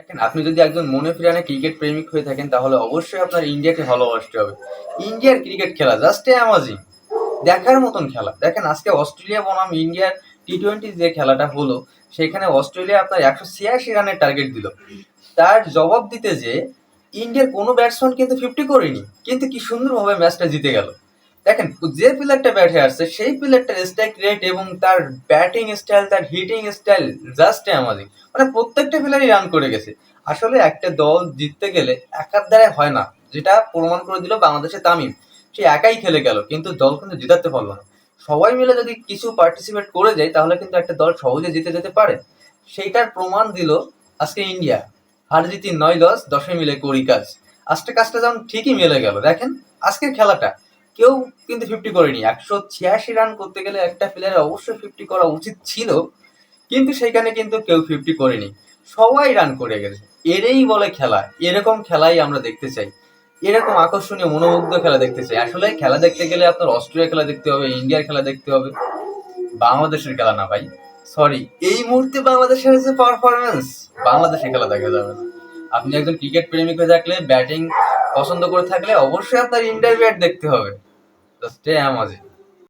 দেখেন, আপনি যদি একজন মনে ফিরানে ক্রিকেট প্রেমিক হয়ে থাকেন, তাহলে অবশ্যই আপনার ইন্ডিয়াকে ভালোবাসতে হবে। ইন্ডিয়ার ক্রিকেট খেলা জাস্ট অ্যামাজিং দেখার মতন খেলা। দেখেন, আজকে অস্ট্রেলিয়া বনাম ইন্ডিয়ার টি টোয়েন্টি যে খেলাটা হলো, সেখানে অস্ট্রেলিয়া আপনার একশো ছিয়াশি রানের টার্গেট দিল। তার জবাব দিতে যে, ইন্ডিয়ার কোনো ব্যাটসম্যান কিন্তু ফিফটি করেনি। কিন্তু কি সুন্দরভাবে ম্যাচটা জিতে গেল। দেখেন, যে প্লেয়ারটা ব্যাটে আসছে, সেই প্লেয়ারটার স্ট্রাইক রেট এবং তার ব্যাটিং স্টাইল তার হিটিং স্টাইল জাস্ট অ্যামাজিং মানে প্রত্যেকটা প্লেয়ারই রান করে গেছে। আসলে একটা দল জিততে গেলে একার দ্বারাই হয় না, যেটা প্রমাণ করে দিল বাংলাদেশের তামিম। সে একাই খেলে গেল, কিন্তু দল কিন্তু জিতাতে পারল না। সবাই মিলে যদি কিছু পার্টিসিপেট করে যায়, তাহলে কিন্তু একটা দল সহজে জিতে যেতে পারে। সেইটার প্রমাণ দিল আজকে ইন্ডিয়া। হার জিতি নয় দশ দশে মিলে করি কাজ। আজকে কাজটা যেমন ঠিকই মিলে গেল। দেখেন, আজকের খেলাটা। কেউ কিন্তু ফিফটি করেনি। একশো ছিয়াশি রান করতে গেলে একটা প্লেয়ারের অবশ্যই ফিফটি করা উচিত ছিল, কিন্তু সেখানে কিন্তু কেউ ফিফটি করেনি। সবাই রান করে গেছে। এরেই বলে খেলা। এরকম খেলাই আমরা দেখতে চাই। এরকম আকর্ষণীয়, মনোমুগ্ধ খেলা দেখতে চাই। আসলে খেলা দেখতে গেলে আপনার অস্ট্রেলিয়া খেলা দেখতে হবে, ইন্ডিয়ার খেলা দেখতে হবে। বাংলাদেশের খেলা না ভাই। সরি এই মুহূর্তে বাংলাদেশের যে পারফরমেন্স বাংলাদেশের খেলা দেখা যাবে না। আপনি একজন ক্রিকেট প্রেমিক হয়ে থাকলে ব্যাটিং পছন্দ করে থাকলে অবশ্যই আপনার ইন্টারভিউ দেখতে হবে। জাস্ট